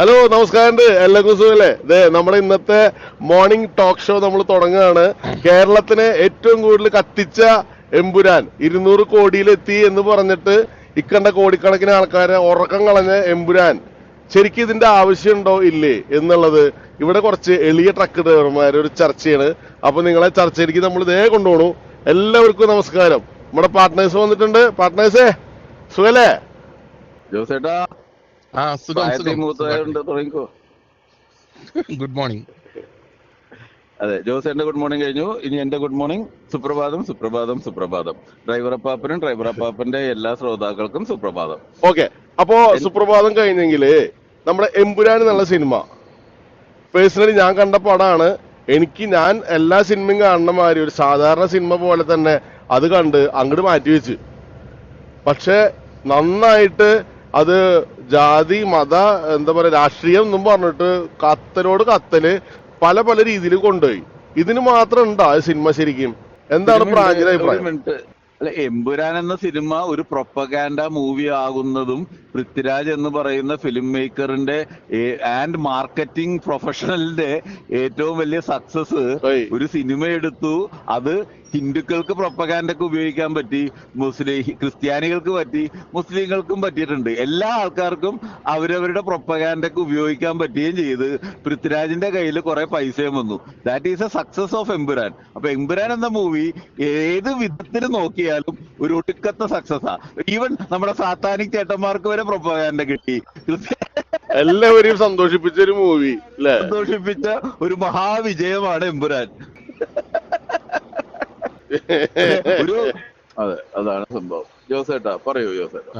Hello നമസ്കാരം എല്ലാവർക്കും സുഖല്ലേ ദേ നമ്മുടെ ഇന്നത്തെ മോർണിംഗ് ടോക്ക് ഷോ നമ്മൾ തുടങ്ങുകയാണ്. കേരളത്തിനെ ഏറ്റവും കൂടുതൽ കത്തിച്ച എമ്പുരാൻ ഇരുന്നൂറ് കോടിയിലെത്തി എന്ന് പറഞ്ഞിട്ട് ഇക്കണ്ട കോടിക്കണക്കിന് ആൾക്കാരെ ഉറക്കം കളഞ്ഞ എമ്പുരാൻ. ശരിക്കും ഇതിന്റെ ആവശ്യമുണ്ടോ? ഇല്ലേ എന്നുള്ളത് ഇവിടെ കുറച്ച് എളിയ ട്രക്ക് ഡ്രൈവർമാർ ഒരു ചർച്ചയാണ് അപ്പൊ നിങ്ങളെ ചർച്ചയിലേക്ക് നമ്മൾ ഇതേ കൊണ്ടുപോകണു എല്ലാവർക്കും നമസ്കാരം. നമ്മുടെ പാർട്ട്നേഴ്സ് വന്നിട്ടുണ്ട്. പാർട്ട്നേഴ്സേ സുഖല്ലേ? ജോസേട്ടാ. ആ സുഖം തുടങ്ങിക്കോ. ഗുഡ് മോർണിംഗ് അതെ ജോസേട്ടന്റെ ഗുഡ് മോർണിംഗ് കഴിഞ്ഞു. ഇനി എന്റെ ഗുഡ് മോർണിംഗ് സുപ്രഭാതം സുപ്രഭാതം സുപ്രഭാതം. ഡ്രൈവർ അപ്പാപ്പനും ഡ്രൈവർ അപ്പാപ്പന്റെ എല്ലാ ശ്രോതാക്കൾക്കും സുപ്രഭാതം. ഓക്കെ അപ്പോ സുപ്രഭാതം കഴിഞ്ഞെങ്കിൽ നമ്മുടെ എമ്പുരാൻ എന്നുള്ള സിനിമ. പേഴ്സണലി ഞാൻ കണ്ട പടമാണ് എനിക്ക് ഞാൻ എല്ലാ സിനിമയും കാണുന്ന മാതിരി ഒരു സാധാരണ സിനിമ പോലെ തന്നെ അത് കണ്ട് അങ്ങോട്ട് മാറ്റി വെച്ച്. പക്ഷെ നന്നായിട്ട് അത് ജാതി മത എന്താ പറയാ രാഷ്ട്രീയം എന്നും പറഞ്ഞിട്ട് കത്തലോട് കത്തൽ പല പല രീതിയിൽ കൊണ്ടുപോയി. ഇതിന് മാത്രം ഉണ്ടോ ആ സിനിമ ശരിക്കും. എന്താണ് ഒരു അഭിപ്രായം അല്ല എമ്പുരാൻ എന്ന സിനിമ ഒരു പ്രൊപ്പഗാൻഡ മൂവി ആകുന്നതും പൃഥ്വിരാജ് എന്ന് പറയുന്ന ഫിലിം മേക്കറിന്റെ ആൻഡ് മാർക്കറ്റിംഗ് പ്രൊഫഷണലിന്റെ ഏറ്റവും വലിയ സക്സസ് ഒരു സിനിമ എടുത്തു. അത് ഹിന്ദുക്കൾക്ക് പ്രൊപ്പഗാൻഡക്ക് ഉപയോഗിക്കാൻ പറ്റി മുസ്ലിം ക്രിസ്ത്യാനികൾക്ക് പറ്റി മുസ്ലിങ്ങൾക്കും പറ്റിയിട്ടുണ്ട്. എല്ലാ ആൾക്കാർക്കും അവരവരുടെ പ്രൊപ്പഗാൻഡക്ക് ഉപയോഗിക്കാൻ പറ്റുകയും ചെയ്ത് പൃഥ്വിരാജിന്റെ കയ്യിൽ കുറെ പൈസയും വന്നു. That is a success of Empuraan അപ്പൊ എമ്പുരാൻ എന്ന മൂവി ഏത് വിധത്തിൽ നോക്കിയാലും ഒരു ഒടുക്കത്തെ സക്സസാ ഈവൻ നമ്മുടെ സാത്താനിക് ചേട്ടന്മാർക്ക് വരെ പ്രൊപ്പഗാൻഡ കിട്ടി. എല്ലാവരെയും സന്തോഷിപ്പിച്ച ഒരു മൂവി സന്തോഷിപ്പിച്ച ഒരു മഹാവിജയമാണ് എമ്പുരാൻ ഒരു അതെ. അതാണ് സംഭവം. ജോസേട്ടാ പറയൂ ജോസേട്ടാ.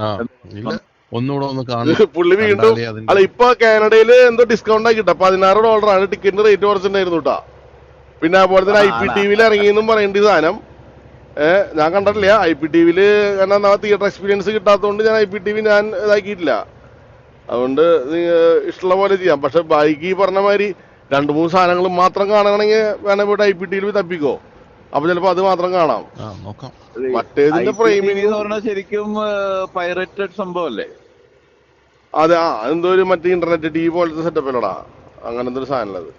ഒന്നുകൂടെ ഒന്ന് കാണും പുള്ളി വീണ്ടും അല്ല ഇപ്പൊ കാനഡയിൽ എന്തോ ഡിസ്കൗണ്ട് ആക്കി കിട്ടാ പതിനാറ് ആണ് ടിക്കറ്റിന്റെ റേറ്റ് കുറച്ചിട്ടുണ്ടായിരുന്നു കേട്ടാ. പിന്നെ അതുപോലെ തന്നെ ഐ പി ടി വിയിൽ ഇറങ്ങിയെന്നും പറയേണ്ട സാധനം. ഏഹ് ഞാൻ കണ്ടിട്ടില്ല. ഐ പി ടി വിയിൽ കാരണം തിയേറ്റർ എക്സ്പീരിയൻസ് കിട്ടാത്തതുകൊണ്ട് ഞാൻ ഐ പി ടി വി ഞാൻ ഇതാക്കിയിട്ടില്ല. അതുകൊണ്ട് ഇഷ്ടമുള്ള പോലെ ചെയ്യാം. പക്ഷെ ബൈക്ക് ഈ പറഞ്ഞ മാതിരി രണ്ട് മൂന്ന് സാധനങ്ങൾ മാത്രം കാണണമെങ്കിൽ വേണമെങ്കിൽ ഐ പി ടി വിയിൽ തപ്പിക്കോ. അപ്പൊ ചിലപ്പോ അത് മാത്രം കാണാം. ആ നോക്കാം. മറ്റേതിന്റെ framing- എന്ന് പറഞ്ഞാൽ ശരിക്കും പൈറേറ്റഡ് സംഭവല്ലേ? അതെ ആ എന്തോ ഒരു മറ്റേ ഇന്റർനെറ്റ് ടി വി പോലത്തെ സെറ്റപ്പ് അല്ലടാ? അങ്ങനത്തെ ഒരു സാധനം അത്.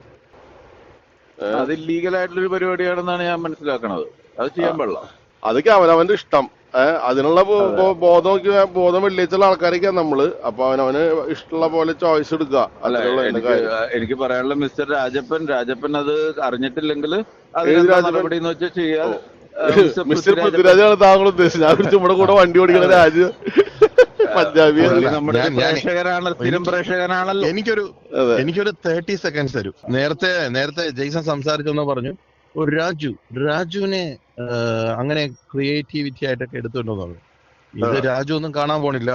അത് ഇല്ലീഗൽ ആയിട്ടുള്ള ഒരു പരിപാടിയാണെന്നാണ് ഞാൻ മനസ്സിലാക്കണത്. അത് ചെയ്യാൻ പാടില്ല. അതൊക്കെ അവനവന്റെ ഇഷ്ടം. അതിനുള്ള ബോ- ബോ- ബോധമൊക്കെ ബോധം വെള്ളിച്ചുള്ള ആൾക്കാരൊക്കെയാണ് നമ്മൾ. അപ്പൊ അവനവന് ഇഷ്ടമുള്ള പോലെ ചോയ്സ് എടുക്കുക. എനിക്ക് കാര്യം. എനിക്ക് പറയാനുള്ള മിസ്റ്റർ രാജപ്പൻ രാജപ്പൻ അത് അറിഞ്ഞിട്ടില്ലെങ്കിൽ നടപടി എന്ന് വെച്ചാൽ ചെയ്യാ. മിസ്റ്റർ പൃഥ്വിരാജാണ് താങ്കൾ ഉദ്ദേശിച്ചത്. ഞാൻ കുറിച്ച് നമ്മുടെ കൂടെ വണ്ടി ഓടിക്കുന്ന രാജ് പഞ്ചാബി സ്ഥിരം പ്രേക്ഷകനാണല്ലോ. എനിക്കൊരു എനിക്കൊരു തേർട്ടി സെക്കൻഡ്സ് തരും. നേരത്തെ നേരത്തെ ജെയ്സൺ സംസാരിച്ചെന്ന് പറഞ്ഞു. ഒരു രാജു രാജുവിനെ അങ്ങനെ ക്രിയേറ്റിവിറ്റി ആയിട്ടൊക്കെ എടുത്തുകൊണ്ടു പറഞ്ഞു ഇത് രാജു ഒന്നും കാണാൻ പോണില്ല.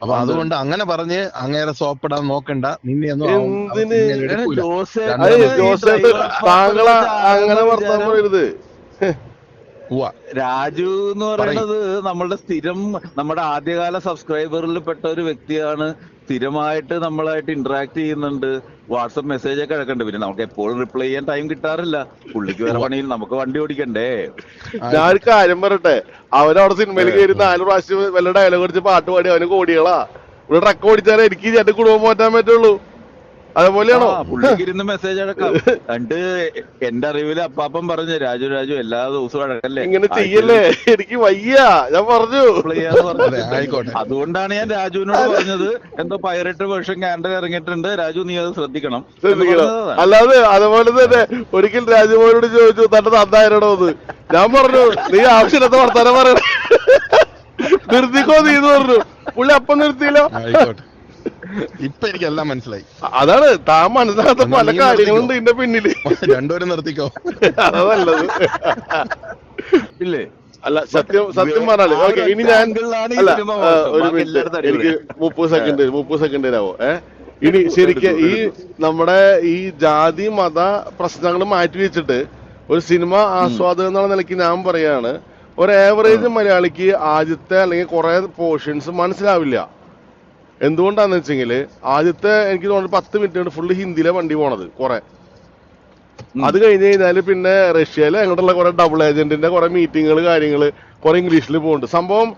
അപ്പൊ അതുകൊണ്ട് അങ്ങനെ പറഞ്ഞ് അങ്ങേരെ സോപ്പിടാൻ നോക്കണ്ട. നിന്നെ ഒന്നും താങ്കൾ അങ്ങനെ പറയരുത്. രാജു എന്ന് പറയുന്നത് നമ്മളുടെ സ്ഥിരം നമ്മുടെ ആദ്യകാല സബ്സ്ക്രൈബറിൽ പെട്ട ഒരു വ്യക്തിയാണ് സ്ഥിരമായിട്ട് നമ്മളായിട്ട് ഇന്ററാക്ട് ചെയ്യുന്നുണ്ട്. വാട്സപ്പ് മെസ്സേജ് ഒക്കെ അയക്കണ്ട് പിന്നെ നമുക്ക് എപ്പോഴും റിപ്ലൈ ചെയ്യാൻ ടൈം കിട്ടാറില്ല. പുള്ളിക്ക് വേറെ പണിയിൽ നമുക്ക് വണ്ടി ഓടിക്കണ്ടേ? ഞാൻ കാര്യം പറയട്ടെ. അവനവിടെ സിനിമയിൽ കയറി നാല് പ്രാവശ്യം വല്ല ഡയലോഗ് അടിച്ച് പാട്ട് പാടി അവന് കോടികളാ. ഇവിടെ ട്രക്ക് ഓടിച്ചാലേ എനിക്ക് എന്റെ കുടുംബം മാറ്റാൻ പറ്റുള്ളൂ. അതേപോലെയാണോ? പുള്ളിക്കിരുന്ന് പുള്ളിക്ക് ഇരുന്ന് മെസ്സേജ് അടക്കാം. എന്നിട്ട് എന്റെ അറിവിൽ അപ്പാപ്പം പറഞ്ഞു രാജു രാജു എല്ലാ ദിവസവും അടക്കല്ലേ? ഇങ്ങനെ ചെയ്യല്ലേ? എനിക്ക് വയ്യ. ഞാൻ പറഞ്ഞു. അതുകൊണ്ടാണ് ഞാൻ രാജുവിനോട് പറഞ്ഞത് എന്തോ പൈററ്റ് വേർഷൻ കാൻഡൽ ഇറങ്ങിയിട്ടുണ്ട്. രാജു നീ അത് ശ്രദ്ധിക്കണം. അല്ലാതെ അതുപോലെ തന്നെ ഒരിക്കൽ രാജുമോനോട് ചോദിച്ചു തന്റെ തന്നായിരണോ എന്ന്? ഞാൻ പറഞ്ഞു നീ ആവശ്യമില്ലാത്ത വർത്താനം പറയണം. നിർത്തിക്കോ നീ എന്ന് പറഞ്ഞു. പുള്ളി അപ്പം നിർത്തിയില്ലോ. ആയിക്കോട്ടെ. ഇപ്പൊ എനിക്കെല്ലാം മനസ്സിലായി. അതാണ് താൻ മനസ്സിലാത്ത പല കാര്യങ്ങളും കാര്യങ്ങളുണ്ട് ഇതിന്റെ പിന്നിൽ. രണ്ടുപേരും നിർത്തിക്കോ? അതാ നല്ലത്. ഇല്ലേ? അല്ല സത്യം സത്യം പറഞ്ഞാൽ ഓക്കെ ഇനി ഞാൻ അല്ല ഒരു മിനിറ്റ്. എനിക്ക്. മുപ്പത് സെക്കൻഡ് മുപ്പത് സെക്കൻഡ് ആവോ ഏ? ഇനി ശരിക്കും ഈ നമ്മുടെ ഈ ജാതി മത പ്രശ്നങ്ങൾ മാറ്റി വെച്ചിട്ട് ഒരു സിനിമ ആസ്വാദകം എന്നുള്ള നിലയ്ക്ക് ഞാൻ പറയാണ് ഒരു ആവറേജ് മലയാളിക്ക് ആദ്യത്തെ അല്ലെങ്കിൽ കുറെ പോർഷൻസ് മനസ്സിലാവില്ല. എന്തുകൊണ്ടാന്ന് വെച്ചെങ്കിൽ ആദ്യത്തെ എനിക്ക് തോന്നുന്നു പത്ത് മിനിറ്റ് കൊണ്ട് ഫുള്ള് ഹിന്ദിയിലെ വണ്ടി പോണത് കുറെ. അത് കഴിഞ്ഞ് കഴിഞ്ഞാൽ പിന്നെ റഷ്യയിലെ അങ്ങോട്ടുള്ള കുറെ ഡബിൾ ഏജന്റിന്റെ കുറെ മീറ്റിങ്ങുകൾ കാര്യങ്ങൾ കുറെ ഇംഗ്ലീഷിൽ പോകുന്നുണ്ട് സംഭവം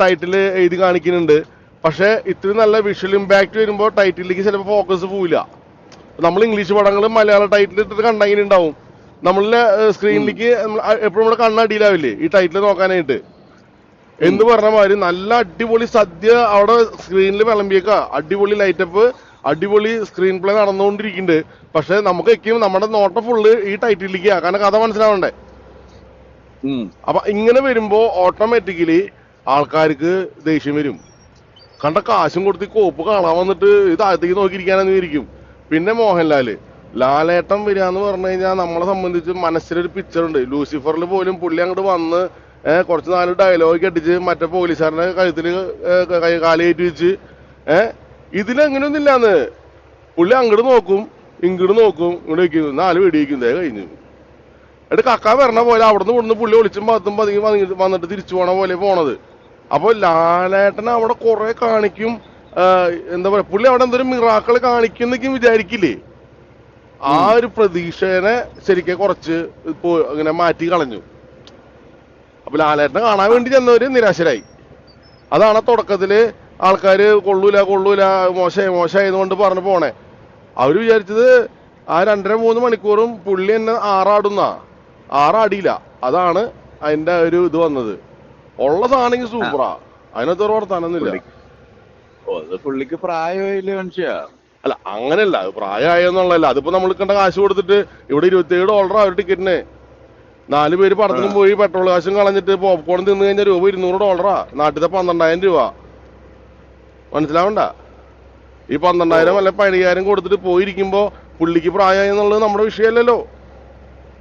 ടൈറ്റിൽ എഴുതി കാണിക്കുന്നുണ്ട്. പക്ഷെ ഇത്രയും നല്ല വിഷ്വൽ ഇമ്പാക്ട് വരുമ്പോൾ ടൈറ്റിലേക്ക് ചിലപ്പോൾ ഫോക്കസ് പോവില്ല. നമ്മൾ ഇംഗ്ലീഷ് പടങ്ങൾ മലയാള ടൈറ്റിൽ ഇട്ടിട്ട് കണ്ടെങ്കിലുണ്ടാവും നമ്മളിലെ സ്ക്രീനിലേക്ക് എപ്പോഴും നമ്മുടെ കണ്ണടിയിലാവില്ലേ ഈ ടൈറ്റിൽ നോക്കാനായിട്ട്. എന്ന് പറഞ്ഞ മാതിരി നല്ല അടിപൊളി സദ്യ അവിടെ സ്ക്രീനിൽ വിളമ്പിയേക്ക. അടിപൊളി ലൈറ്റപ്പ് അടിപൊളി സ്ക്രീൻ പ്ലേ നടന്നുകൊണ്ടിരിക്കുന്നുണ്ട്. പക്ഷെ നമുക്ക് എക്കും നമ്മുടെ നോട്ടം ഫുള്ള് ഈ ടൈറ്റിലേക്ക് കാരണം കഥ മനസ്സിലാവണ്ടേ. അപ്പൊ ഇങ്ങനെ വരുമ്പോ ഓട്ടോമാറ്റിക്കലി ആൾക്കാർക്ക് ദേഷ്യം വരും. കണ്ട കാശും കൊടുത്ത് കോപ്പ് കാണാൻ വന്നിട്ട് ഇത് അകത്തേക്ക് നോക്കിയിരിക്കാനെന്ന് വിചാരിക്കും. പിന്നെ മോഹൻലാൽ ലാലേട്ടം വരിക എന്ന് പറഞ്ഞു കഴിഞ്ഞാൽ നമ്മളെ സംബന്ധിച്ച് മനസ്സിലൊരു പിക്ചർ ഉണ്ട്. ലൂസിഫറിൽ പോലും പുള്ളി അങ്ങോട്ട് വന്ന് കുറച്ച് നാല് ഡയലോഗ് അടിച്ച് മറ്റേ പോലീസുകാരനെ കഴുത്തിൽ കാലേറ്റ് വെച്ച് ഏഹ് ഇതിലങ്ങനെയൊന്നും ഇല്ലാന്ന് പുള്ളി അങ്ങോട്ട് നോക്കും ഇങ്ങോട്ട് നോക്കും ഇങ്ങോട്ട് വയ്ക്കും നാല് വെടി വയ്ക്കും ദേ കഴിഞ്ഞു. എന്നിട്ട് കക്ക വരണ പോലെ അവിടുന്ന് ഇവിടുന്ന് പുള്ളി ഒളിച്ചും പത്തും പതുങ്ങി വന്നിട്ട് തിരിച്ചു പോണ പോലെ പോണത്. അപ്പൊ ലാലേട്ടൻ അവിടെ കുറെ കാണിക്കും എന്താ പറയാ പുള്ളി അവിടെ എന്തൊരു മിറാക്കൾ കാണിക്കുന്നൊക്കെ വിചാരിക്കില്ലേ? ആ ഒരു പ്രതീക്ഷനെ ശരിക്കും കുറച്ച് ഇപ്പോ അങ്ങനെ മാറ്റി കളഞ്ഞു. അപ്പൊ ലാലേട്ടനെ കാണാൻ വേണ്ടി ചെന്നവര് നിരാശരായി. അതാണ് തുടക്കത്തിൽ തുടക്കത്തിൽ ആൾക്കാര് കൊള്ളൂല കൊള്ളൂല മോശമായി മോശമായതുകൊണ്ട് പറഞ്ഞു പോണേ. അവർ വിചാരിച്ചത് ആ രണ്ടര മൂന്ന് മണിക്കൂറും പുള്ളി എന്നെ ആറാടുന്ന. ആറാടിയില്ല. അതാണ് അതിന്റെ ഒരു ഇത് വന്നത്. ഉള്ളതാണെങ്കിൽ സൂപ്പറാ. അതിനകത്ത് ഒരു വർത്താനൊന്നുമില്ല. പുള്ളിക്ക് പ്രായമായില്ലേ മനുഷ്യ? അല്ല അങ്ങനെയല്ല. പ്രായമായെന്നുള്ളതല്ല. അതിപ്പോ നമ്മൾ കണ്ട കാശ് കൊടുത്തിട്ട് ഇവിടെ ഇരുപത്തിയേഴ് ഡോളറാ ഒരു ടിക്കറ്റിന് നാല് പേര് പടത്തിനും പോയി പെട്രോൾ കാശും കളഞ്ഞിട്ട് പോപ്കോൺ തിന്നു കഴിഞ്ഞാൽ രൂപ ഇരുന്നൂറ് ഡോളറാ നാട്ടിലത്തെ പന്ത്രണ്ടായിരം രൂപ. മനസ്സിലാവണ്ട? ഈ പന്ത്രണ്ടായിരം അല്ലെ പതിനയ്യായിരം കൊടുത്തിട്ട് പോയിരിക്കുമ്പോ പുള്ളിക്ക് പ്രായമായി എന്നുള്ളത് നമ്മുടെ വിഷയമല്ലല്ലോ.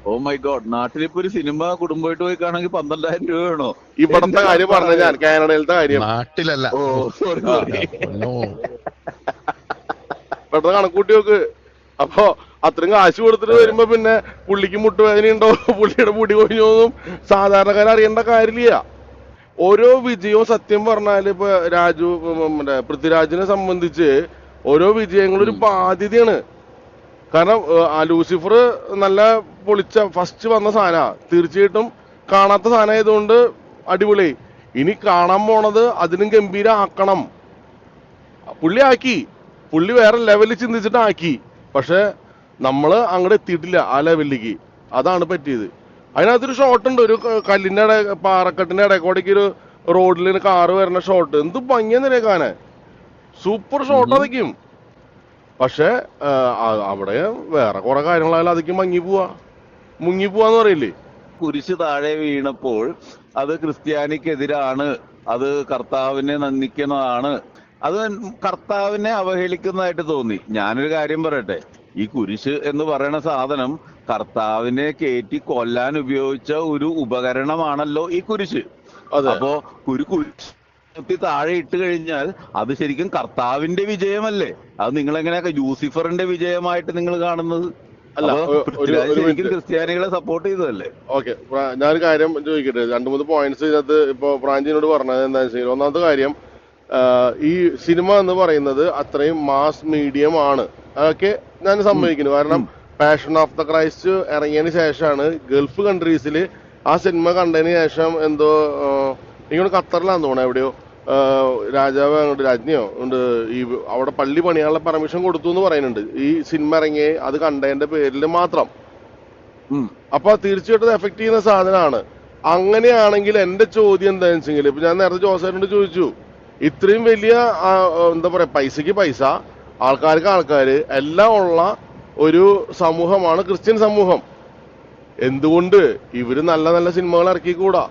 Oh my God. നാട്ടിലിപ്പോ ഒരു സിനിമ കുടുംബമായിട്ട് പോയി കാണാൻ പന്ത്രണ്ടായിരം രൂപ വേണോ? ഇവിടത്തെ കാര്യം പറഞ്ഞ ഞാൻ കാനഡയിലത്തെ കാര്യം. നാട്ടിലല്ല. ഓ സോറി കണക്കൂട്ടി നോക്ക്. അപ്പൊ അത്രയും കാശ് കൊടുത്തിട്ട് വരുമ്പോ പിന്നെ പുള്ളിക്ക് മുട്ടുവേദന ഉണ്ടോ? പുള്ളിയുടെ മുടി കൊഴിഞ്ഞോന്നും സാധാരണക്കാർ അറിയേണ്ട കാര്യമില്ല. ഓരോ വിജയവും സത്യം പറഞ്ഞാൽ ഇപ്പൊ രാജു മറ്റേ പൃഥ്വിരാജിനെ സംബന്ധിച്ച് ഓരോ വിജയങ്ങളും ഒരു ബാധ്യതയാണ്. കാരണം ലൂസിഫർ നല്ല പൊളിച്ച ഫസ്റ്റ് വന്ന സാധന. തീർച്ചയായിട്ടും കാണാത്ത സാധനം ആയതുകൊണ്ട് അടിപൊളി. ഇനി കാണാൻ പോണത് അതിനും ഗംഭീരാക്കണം. പുള്ളി ആക്കി പുള്ളി വേറെ ലെവലിൽ ചിന്തിച്ചിട്ട് ആക്കി പക്ഷെ നമ്മൾ അങ്ങോട്ട് എത്തിയിട്ടില്ല ആ ലെവലിലേക്ക്. അതാണ് പറ്റിയത്. അതിനകത്തൊരു ഷോട്ട് ഉണ്ട്. ഒരു കല്ലിന്റെ ഇട പാറക്കെട്ടിന്റെ ഇടയ്ക്കൂടേക്ക് ഒരു റോഡിൽ കാറ് വരുന്ന ഷോട്ട് എന്ത് ഭംഗിയെന്നറിയ കാണാൻ. സൂപ്പർ ഷോട്ട് അതൊക്കെയും പക്ഷെ അവിടെ വേറെ കുറെ കാര്യങ്ങളായാലും അതൊക്കെ മങ്ങി പോവാ. മുങ്ങി പോവാന്ന് പറയില്ലേ? കുരിശ് താഴെ വീണപ്പോൾ അത് ക്രിസ്ത്യാനിക്കെതിരാണ്. അത് കർത്താവിനെ നന്ദിക്കുന്നതാണ്. അത് കർത്താവിനെ അവഹേളിക്കുന്നതായിട്ട് തോന്നി. ഞാനൊരു കാര്യം പറയട്ടെ. ഈ കുരിശ് എന്ന് പറയുന്ന സാധനം കർത്താവിനെ കയറ്റി കൊല്ലാൻ ഉപയോഗിച്ച ഒരു ഉപകരണമാണല്ലോ ഈ കുരിശ്. അതെ. അപ്പോ ഒരു കുരിശ് താഴെ ഇട്ട് കഴിഞ്ഞാൽ അത് ശരിക്കും കർത്താവിന്റെ വിജയമല്ലേ? അത് നിങ്ങൾ എങ്ങനെയൊക്കെ ജൂസിഫറിന്റെ വിജയമായിട്ട് നിങ്ങൾ കാണുന്നത്? അല്ല, ശരിക്കും ക്രിസ്ത്യാനികളെ സപ്പോർട്ട് ചെയ്തതല്ലേ? ഓക്കെ ഞാനൊരു കാര്യം ചോദിക്കട്ടെ? രണ്ടു മൂന്ന് പോയിന്റ്സ് ഇതിനകത്ത് ഇപ്പൊ പ്രാഞ്ചിനോട് പറഞ്ഞത് എന്താണെന്ന് വെച്ചാൽ ഒന്നാമത്തെ കാര്യം ഈ സിനിമ എന്ന് പറയുന്നത് അത്രയും മാസ് മീഡിയം ആണ്. അതൊക്കെ ഞാൻ സമ്മതിക്കുന്നു. കാരണം പാഷൻ ഓഫ് ദ ക്രൈസ്റ്റ് ഇറങ്ങിയതിന് ശേഷമാണ് ഗൾഫ് കൺട്രീസിൽ ആ സിനിമ കണ്ടതിന് ശേഷം എന്തോ ഇങ്ങനെ ഖത്തറിലാന്ന് തോന്നുന്നു. എവിടെയോ രാജാവ് അങ്ങോട്ട് രാജ്ഞിയോ ഉണ്ട് ഈ അവിടെ പള്ളി പണിയാനുള്ള പെർമിഷൻ കൊടുത്തു എന്ന് പറയുന്നുണ്ട്. ഈ സിനിമ ഇറങ്ങി അത് കണ്ടതിന്റെ പേരിൽ മാത്രം. അപ്പൊ തീർച്ചയായിട്ടും എഫക്ട് ചെയ്യുന്ന സാധനമാണ്. അങ്ങനെയാണെങ്കിൽ എന്റെ ചോദ്യം എന്താണെന്ന് വെച്ചെങ്കിൽ ഇപ്പൊ ഞാൻ നേരത്തെ ജോസഫിനോട് ചോദിച്ചു. ഇത്രയും വലിയ എന്താ പറയാ പൈസക്ക് പൈസ ആൾക്കാർക്ക് ആൾക്കാർ എല്ലാം ഉള്ള ഒരു സമൂഹമാണ് ക്രിസ്ത്യൻ സമൂഹം. എന്തുകൊണ്ട് ഇവർ നല്ല നല്ല സിനിമകൾ ഇറക്കിക്കൂടാ?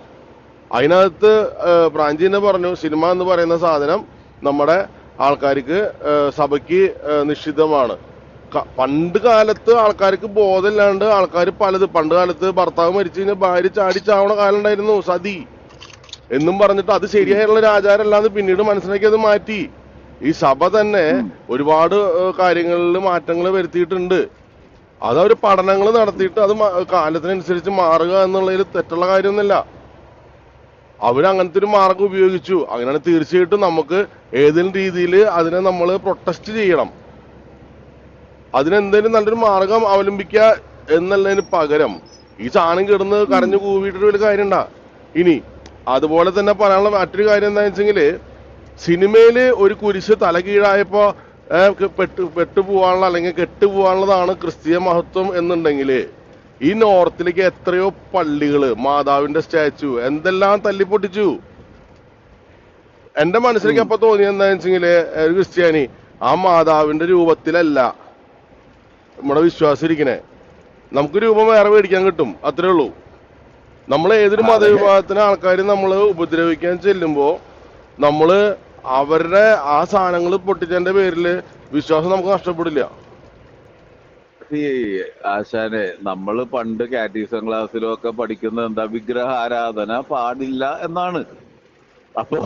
അതിനകത്ത് പ്രാഞ്ചി തന്നെ പറഞ്ഞു സിനിമ എന്ന് പറയുന്ന സാധനം നമ്മുടെ ആൾക്കാർക്ക് സഭയ്ക്ക് നിശ്ചിതമാണ് പണ്ട് കാലത്ത് ആൾക്കാർക്ക് ബോധമില്ലാണ്ട് ആൾക്കാർ പലത് പണ്ട് കാലത്ത് ഭർത്താവ് മരിച്ചു കഴിഞ്ഞാൽ ഭാര്യ ചാടിച്ചാവണ ചാവണ കാലം ഉണ്ടായിരുന്നു സതി. എന്നും പറഞ്ഞിട്ട് അത് ശരിയായുള്ള ഒരു ആചാരമല്ലാന്ന് പിന്നീട് മനസ്സിലാക്കി അത് മാറ്റി. ഈ സഭ തന്നെ ഒരുപാട് കാര്യങ്ങളിൽ മാറ്റങ്ങൾ വരുത്തിയിട്ടുണ്ട്. അത് അവർ പഠനങ്ങൾ നടത്തിയിട്ട് അത് കാലത്തിനനുസരിച്ച് മാറുക എന്നുള്ളതിൽ തെറ്റുള്ള കാര്യമൊന്നുമില്ല. അവരങ്ങനത്തെ ഒരു മാർഗം ഉപയോഗിച്ചു. അങ്ങനെയാണ് തീർച്ചയായിട്ടും നമുക്ക് ഏതെങ്കിലും രീതിയിൽ അതിനെ നമ്മൾ പ്രൊട്ടസ്റ്റ് ചെയ്യണം. അതിനെന്തെങ്കിലും നല്ലൊരു മാർഗം അവലംബിക്കുക എന്നുള്ളതിന് പകരം ഈ സാധനം കിടന്ന് കരഞ്ഞു കൂവിയിട്ടൊരു വലിയ കാര്യണ്ട ഇനി അതുപോലെ തന്നെ പറയാനുള്ള മറ്റൊരു കാര്യം എന്താണെന്ന് വെച്ചെങ്കിൽ സിനിമയിൽ ഒരു കുരിശ് തല കീഴായപ്പോ പെട്ടു പോവാനുള്ള പെട്ടുപോകാനുള്ള അല്ലെങ്കിൽ കെട്ടുപോകാനുള്ളതാണ് ക്രിസ്തീയ മഹത്വം എന്നുണ്ടെങ്കിൽ ഈ നോർത്തിലേക്ക് എത്രയോ പള്ളികൾ മാതാവിന്റെ സ്റ്റാച്ചു എന്തെല്ലാം തല്ലിപ്പൊട്ടിച്ചു. എന്റെ മനസ്സിലേക്ക് അപ്പൊ തോന്നിയത് എന്താണെന്ന് വെച്ചെങ്കിൽ ഒരു ക്രിസ്ത്യാനി ആ മാതാവിന്റെ രൂപത്തിലല്ല. നമ്മുടെ വിശ്വാസം ഇരിക്കണേ. നമുക്ക് രൂപം വേറെ മേടിക്കാൻ കിട്ടും അത്രേ ഉള്ളൂ. നമ്മൾ ഏതൊരു മതവിഭാഗത്തിന് ആൾക്കാർ നമ്മൾ ഉപദ്രവിക്കാൻ ചെല്ലുമ്പോൾ നമ്മൾ അവരുടെ ആ സാധനങ്ങൾ പൊട്ടിച്ചതിന്റെ പേരിൽ വിശ്വാസം നമുക്ക് നഷ്ടപ്പെടില്ല. ആശാനെ നമ്മൾ പണ്ട് കാറ്റീസം ക്ലാസ്സിലും ഒക്കെ പഠിക്കുന്നത് എന്താ വിഗ്രഹ ആരാധന പാടില്ല എന്നാണ്. അപ്പൊ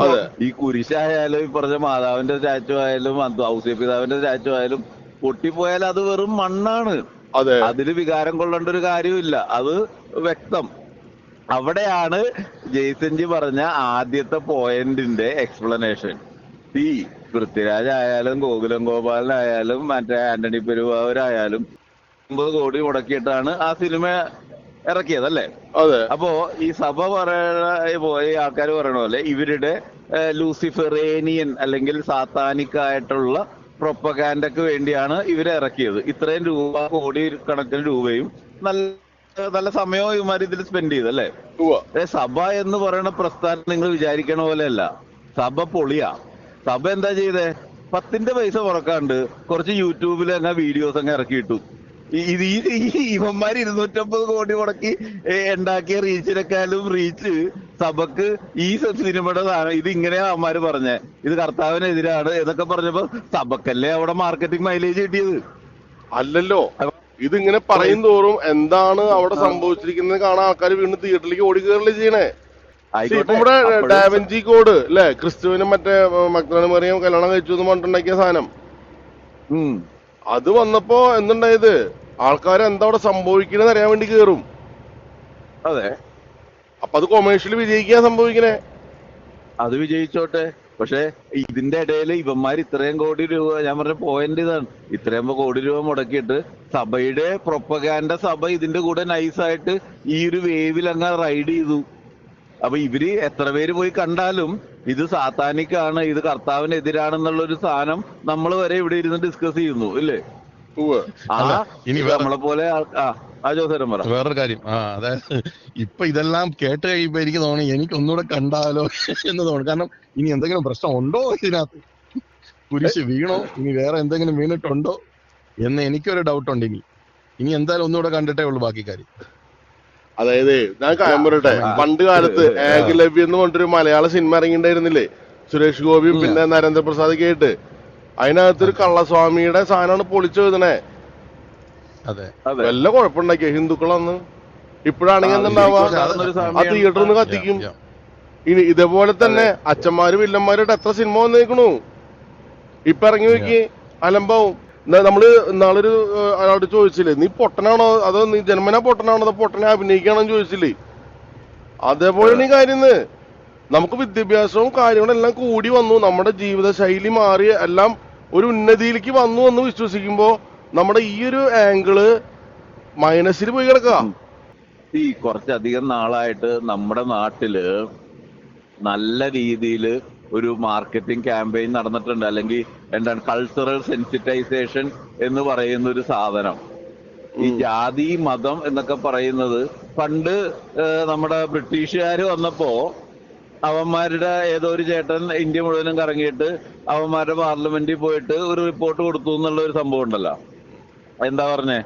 ഈ കുരിശായാലും ഈ പറഞ്ഞ മാതാവിന്റെ സ്റ്റാച്ചു ആയാലും ഔസേ പിതാവിന്റെ സ്റ്റാച്ചു ആയാലും പൊട്ടിപ്പോയാൽ അത് വെറും മണ്ണാണ്. അതിൽ അതിൽ വികാരം കൊള്ളേണ്ട ഒരു കാര്യമില്ല. അത് വ്യക്തം. അവിടെയാണ് ജെയ്സൻജി പറഞ്ഞ ആദ്യത്തെ പോയിന്റിന്റെ എക്സ്പ്ലനേഷൻ ഈ പൃഥ്വിരാജ് ആയാലും ഗോകുലം ഗോപാലനായാലും മറ്റേ ആന്റണി പെരുവാവൂരായാലും ഒമ്പത് കോടി മുടക്കിയിട്ടാണ് ആ സിനിമ ഇറക്കിയതല്ലേ? അതെ. അപ്പോ ഈ സഭ പറയണ പോയി ഈ ആൾക്കാർ പറയണ പോലെ ഇവരുടെ ലൂസിഫറേനിയൻ അല്ലെങ്കിൽ സാത്താനിക്കായിട്ടുള്ള പ്രൊപ്പഗാൻഡക്ക് വേണ്ടിയാണ് ഇവരെ ഇറക്കിയത്. ഇത്രയും രൂപ കോടി കണക്കിന് രൂപയും നല്ല നല്ല സമയവും ഇവന്മാർ ഇതിൽ സ്പെൻഡ് ചെയ്തല്ലേ? ഉവ്വ. ഏ, സഭ എന്ന് പറയുന്ന പ്രസ്ഥാനം നിങ്ങൾ വിചാരിക്കണ പോലെയല്ല. സഭ പൊളിയാ. സഭ എന്താ ചെയ്തേ? പത്തിന്റെ പൈസ കുറക്കാണ്ട് കുറച്ച് യൂട്യൂബിൽ അങ്ങ് വീഡിയോസ് അങ്ങ് ഇറക്കിയിട്ടു. ഇത് ഈ ഇവന്മാർ ഇരുന്നൂറ്റമ്പത് കോടി മുടക്കി ഉണ്ടാക്കിയ റീച്ചിനെക്കാളും റീച്ച് സഭക്ക് ഈ സിനിമയുടെ ഇത് ഇങ്ങനെയാ അവന്മാര് പറഞ്ഞേ. ഇത് കർത്താവിനെതിരാണ് എന്നൊക്കെ പറഞ്ഞപ്പോ സഭക്കല്ലേ അവിടെ മാർക്കറ്റിംഗ് മൈലേജ് കിട്ടിയത്? അല്ലല്ലോ. ഇതിങ്ങനെ പറയും തോറും എന്താണ് അവിടെ സംഭവിച്ചിരിക്കുന്നത് കാണാൻ ആൾക്കാർ വീണ്ടും തിയേറ്ററിലേക്ക് ഓടി കയറില്ല ചെയ്യണേ ഇവിടെ ഡാവഞ്ചി ഡാവൻജി കോഡ് അല്ലെ ക്രിസ്തുവിനും മറ്റേ മക്കളെ മറിയം കല്യാണം കഴിച്ചു എന്ന് പറഞ്ഞിട്ടുണ്ടാക്കിയ സാധനം. അത് വന്നപ്പോ എന്തുണ്ടായത് ആൾക്കാർ എന്താ അവിടെ സംഭവിക്കണെന്ന് അറിയാൻ വേണ്ടി കേറും. അതെ. അപ്പൊ അത് കൊമേഴ്ഷ്യൽ വിജയിക്കാൻ സംഭവിക്കണേ. അത് വിജയിച്ചോട്ടെ. പക്ഷെ ഇതിന്റെ ഇടയിൽ ഇവന്മാർ ഇത്രയും കോടി രൂപ ഞാൻ പറഞ്ഞ പോയിന്റ് ഇതാണ്. ഇത്രയും കോടി രൂപ മുടക്കിയിട്ട് സഭയുടെ പ്രൊപ്പഗാൻഡ സഭ ഇതിന്റെ കൂടെ നൈസായിട്ട് ഈ ഒരു വേവിൽ അങ്ങ് റൈഡ് ചെയ്തു. അപ്പൊ ഇവർ എത്ര പേര് പോയി കണ്ടാലും ഇത് സാത്താനിക്കാണ് ഇത് കർത്താവിനെതിരാണെന്നുള്ള ഒരു സാധനം നമ്മൾ വരെ ഇവിടെ ഇരുന്ന് ഡിസ്കസ് ചെയ്യുന്നു ഇല്ലേ? ഇനി നമ്മളെ പോലെ ആ ആ ജോസരം പറ. വേറൊരു കാര്യം. ആ അതായത് ഇപ്പൊ ഇതെല്ലാം കേട്ട് കഴിയുമ്പോ എനിക്ക് തോന്നി എനിക്ക് ഒന്നുകൂടെ കണ്ടാലോ എന്ന് തോന്നുന്നു കാരണം ഇനി എന്തെങ്കിലും പ്രശ്നം ഉണ്ടോ ഇതിനകത്ത്? കുരിശ് വീണോ? ഇനി വേറെ എന്തെങ്കിലും വീണിട്ടുണ്ടോ? എന്ന് എനിക്കൊരു ഡൗട്ട് ഉണ്ട് ഇനി. ഇനി എന്തായാലും ഒന്നുകൂടെ കണ്ടിട്ടേ ഉള്ളൂ ബാക്കി കാര്യം. അതായത് ഞാൻ കാര്യം പറയട്ടെ. പണ്ട് കാലത്ത്. ഏകലവ്യം എന്ന് പറഞ്ഞിട്ടൊരു മലയാള സിനിമ ഇറങ്ങിണ്ടായിരുന്നില്ലേ? സുരേഷ് ഗോപിയും പിന്നെ നരേന്ദ്രപ്രസാദ് കേട്ട് ആയിട്ട്. അതിനകത്തൊരു കള്ളസ്വാമിയുടെ സാധനമാണ് പൊളിച്ചു എഴുതണേ. അതെ. വല്ല കുഴപ്പമുണ്ടാക്കിയ? ഹിന്ദുക്കളന്ന്. ഇപ്പോഴാണെങ്കിൽ എന്തുണ്ടാവുക ആ, തിയേറ്ററിൽ നിന്ന് കത്തിക്കും. ഇനി ഇതേപോലെ തന്നെ അച്ഛന്മാരും വില്ലന്മാരുടെ എത്ര സിനിമ വന്നേക്കണു? ഇപ്പൊ ഇറങ്ങി നോക്കി അലമ്പാവും. നമ്മൾ നാളൊരു അയാളോട് ചോദിച്ചില്ലേ നീ പൊട്ടനാണോ? അതോ നീ ജന്മനാ പൊട്ടനാണോ? അതോ പൊട്ടനെ അഭിനയിക്കാണോ? ചോദിച്ചില്ലേ. അതേപോലെ നീ കാര്യം നമുക്ക് വിദ്യാഭ്യാസവും കാര്യങ്ങളും എല്ലാം കൂടി വന്നു. നമ്മുടെ ജീവിത ശൈലി മാറി എല്ലാം ഒരു ഉന്നതിയിലേക്ക് വന്നു എന്ന് വിശ്വസിക്കുമ്പോ നമ്മുടെ ഈ ഒരു ആംഗിൾ മൈനസിൽ പോയി കിടക്കുക. ഈ കുറച്ചധികം നാളായിട്ട് നമ്മുടെ നാട്ടിൽ നല്ല രീതിയിൽ ഒരു മാർക്കറ്റിംഗ് ക്യാമ്പയിൻ നടന്നിട്ടുണ്ട്. അല്ലെങ്കിൽ എന്താണ് കൾച്ചറൽ സെൻസിറ്റൈസേഷൻ എന്ന് പറയുന്ന ഒരു സാധനം. ഈ ജാതി മതം എന്നൊക്കെ പറയുന്നത് പണ്ട് നമ്മുടെ ബ്രിട്ടീഷുകാർ വന്നപ്പോ അവന്മാരുടെ ഏതോ ഒരു ചേട്ടൻ ഇന്ത്യ മുഴുവനും കറങ്ങിയിട്ട് അവന്മാരുടെ പാർലമെന്റിൽ പോയിട്ട് ഒരു റിപ്പോർട്ട് കൊടുത്തു എന്നുള്ള ഒരു സംഭവം ഉണ്ടല്ലോ. എന്താ പറഞ്ഞേ?